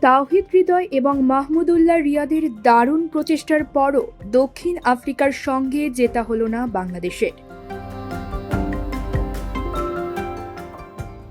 তাওহিদ হৃদয় এবং মাহমুদুল্লাহ রিয়াদের দারুণ প্রচেষ্টার পরও দক্ষিণ আফ্রিকার সঙ্গে জেতা হলো না বাংলাদেশের।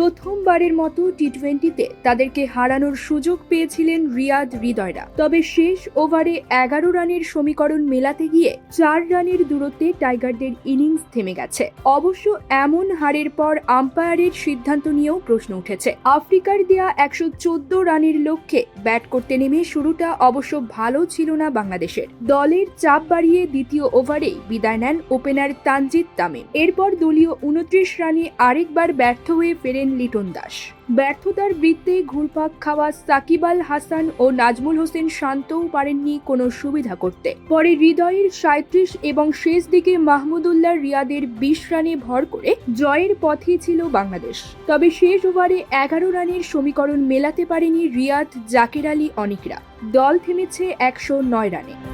প্রথমবারের মতো টি টোয়েন্টিতে তাদেরকে হারানোর সুযোগ পেয়েছিলেন রিয়াদ হৃদয়রা। তবে শেষ ওভারে এগারো রানের সমীকরণ মেলাতে গিয়ে চার রানের দূরত্বে টাইগারদের ইনিংস থেমে গেছে। অবশ্য এমন হারের পর আম্পায়ারের সিদ্ধান্ত নিয়েও প্রশ্ন উঠেছে। আফ্রিকার দেয়া একশো চোদ্দ রানের লক্ষ্যে ব্যাট করতে নেমে শুরুটা অবশ্য ভালো ছিল না বাংলাদেশের। দলের চাপ বাড়িয়ে দ্বিতীয় ওভারেই বিদায় নেন ওপেনার তানজিদ তামিম। এরপর দলীয় উনত্রিশ রানে আরেকবার ব্যর্থ হয়ে ফেরেন লিটন দাস। ব্যর্থতার বৃত্তে ঘুরপাক খাওয়া সাকিব আল হাসান ও নাজমুল হোসেন শান্তও পারেননি কোনো সুবিধা করতে। পরে হৃদয়ের সাঁত্রিশ এবং শেষ দিকে মাহমুদুল্লাহ রিয়াদের বিশ রানে ভর করে জয়ের পথে ছিল বাংলাদেশ। তবে শেষ ওভারে এগারো রানের সমীকরণ মেলাতে পারেনি রিয়াদ জাকির আলী অনিকরা। দল থেমেছে একশো নয় রানে।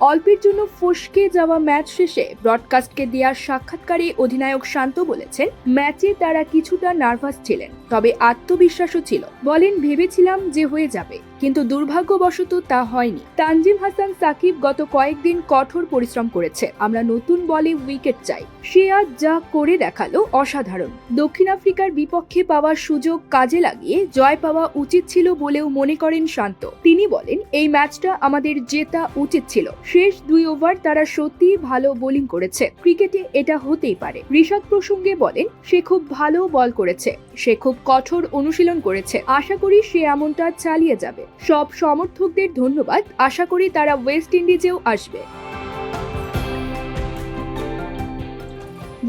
অল্পের জন্য ফসকে যাওয়া ম্যাচ শেষে ব্রডকাস্টকে দেওয়ার সাক্ষাৎকারে অধিনায়ক শান্ত বলেছেন, ম্যাচে তারা কিছুটা নার্ভাস ছিলেন, তবে আত্মবিশ্বাসও ছিল। বলেন, ভেবেছিলাম যে হয়ে যাবে। কিন্তু দুর্ভাগ্যবশত তা হয়নি। তানজিম হাসান সাকিব গত কয়েকদিন কঠোর পরিশ্রম করেছে। আমরা নতুন বলে উইকেট চাই। সে আজ যা করে দেখাল অসাধারণ। দক্ষিণ আফ্রিকার বিপক্ষে পাওয়া সুযোগ কাজে লাগিয়ে জয় পাওয়া উচিত ছিল বলেও মনে করেন শান্ত। তিনি বলেন, এই ম্যাচটা আমাদের জেতা উচিত ছিল। শেষ দুই ওভার তারা সত্যিই ভালো বোলিং করেছে। ক্রিকেটে এটা হতেই পারে। ঋষাদ প্রসঙ্গে বলেন, সে খুব ভালো বল করেছে। সে খুব কঠোর অনুশীলন করেছে। আশা করি সে এমনটা চালিয়ে যাবে। সব সমর্থকদের ধন্যবাদ। আশা করি তারা ওয়েস্ট ইন্ডিজেও আসবে।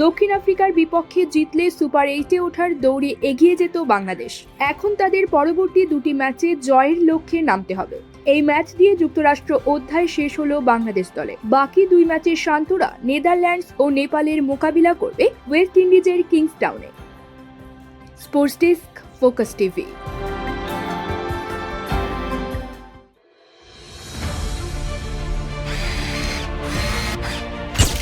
দক্ষিণ আফ্রিকার বিপক্ষে জিতলে সুপার এইটে ওঠার দৌড়ে এগিয়ে যেত বাংলাদেশ। এখন তাদের পরবর্তী দুটি ম্যাচে জয়ের লক্ষ্যে নামতে হবে। এই ম্যাচ দিয়ে যুক্তরাষ্ট্র অধ্যায় শেষ হলো বাংলাদেশ দলে। বাকি দুই ম্যাচের শান্তরা, নেদারল্যান্ডস ও নেপালের মোকাবিলা করবে ওয়েস্ট ইন্ডিজের কিংসটাউনে স্পোর্টস ডেস্ক, ফোকাস টিভি।